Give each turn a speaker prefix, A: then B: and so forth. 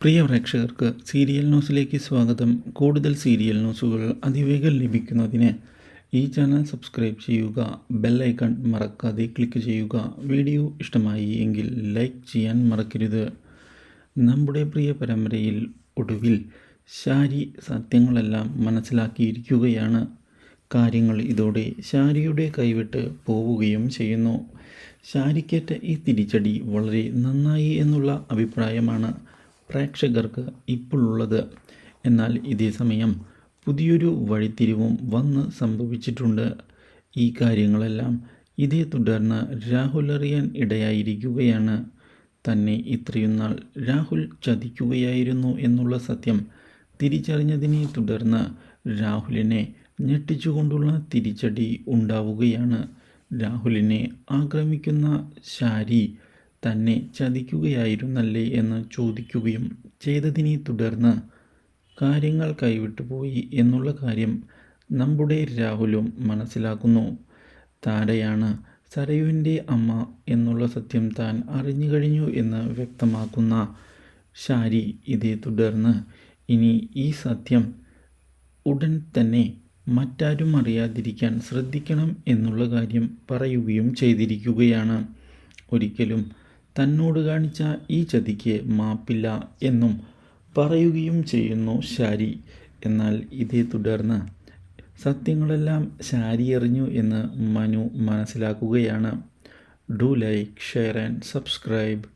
A: പ്രിയ പ്രേക്ഷകർക്ക് സീരിയൽ ന്യൂസിലേക്ക് സ്വാഗതം. കൂടുതൽ സീരിയൽ ന്യൂസുകൾ അതിവേഗം ലഭിക്കുന്നതിന് ഈ ചാനൽ സബ്സ്ക്രൈബ് ചെയ്യുക ബെൽ ഐക്കൺ മറക്കാതെ ക്ലിക്ക് ചെയ്യുക. വീഡിയോ ഇഷ്ടമായി എങ്കിൽ ലൈക്ക് ചെയ്യാൻ മറക്കരുത്. നമ്മുടെ പ്രിയ പരമ്പരയിൽ ഒടുവിൽ ശാരി സത്യങ്ങളെല്ലാം മനസ്സിലാക്കിയിരിക്കുകയാണ്. കാര്യങ്ങൾ ഇതോടെ ശാരിയുടെ കൈവിട്ട് പോവുകയും ചെയ്യുന്നു. ശാരിക്കേറ്റ ഈ തിരിച്ചടി വളരെ നന്നായി എന്നുള്ള അഭിപ്രായമാണ്. പ്രേക്ഷകർക്ക് ഇപ്പോഴുള്ളത്. എന്നാൽ ഇതേ സമയം പുതിയൊരു വഴിത്തിരിവും വന്ന് സംഭവിച്ചിട്ടുണ്ട്. ഈ കാര്യങ്ങളെല്ലാം ഇതേ തുടർന്ന് രാഹുൽ അറിയാൻ ഇടയായിരിക്കുകയാണ്. തന്നെ ഇത്രയും നാൾ രാഹുൽ ചതിക്കുകയായിരുന്നു എന്നുള്ള സത്യം തിരിച്ചറിഞ്ഞതിനെ തുടർന്ന് രാഹുലിനെ ഞെട്ടിച്ചുകൊണ്ടുള്ള തിരിച്ചടി ഉണ്ടാവുകയാണ്. രാഹുലിനെ ആക്രമിക്കുന്ന ശാരി തന്നെ ചതിക്കുകയായിരുന്നല്ലേ എന്ന് ചോദിക്കുകയും ചെയ്തതിനെ തുടർന്ന് കാര്യങ്ങൾ കൈവിട്ടു പോയി എന്നുള്ള കാര്യം നമ്മുടെ രാഹുലും മനസ്സിലാക്കുന്നു. താരയാണ് സരയുവിന്റെ അമ്മ എന്നുള്ള സത്യം താൻ അറിഞ്ഞു കഴിഞ്ഞു എന്ന് വ്യക്തമാക്കുന്ന ഷാരി ഇതേ തുടർന്ന് ഇനി ഈ സത്യം ഉടൻ തന്നെ മറ്റാരും അറിയാതിരിക്കാൻ ശ്രദ്ധിക്കണം എന്നുള്ള കാര്യം പറയുകയും ചെയ്തിരിക്കുകയാണ്. ഒരിക്കലും തന്നോട് കാണിച്ച ഈ ചതിക്ക് മാപ്പില്ല എന്നും പറയുകയും ചെയ്യുന്നു ശാരി. എന്നാൽ ഇതേ തുടർന്ന് സത്യങ്ങളെല്ലാം ശാരി എറിഞ്ഞു എന്ന് മനു മനസ്സിലാക്കുകയാണ്. Do like share and subscribe.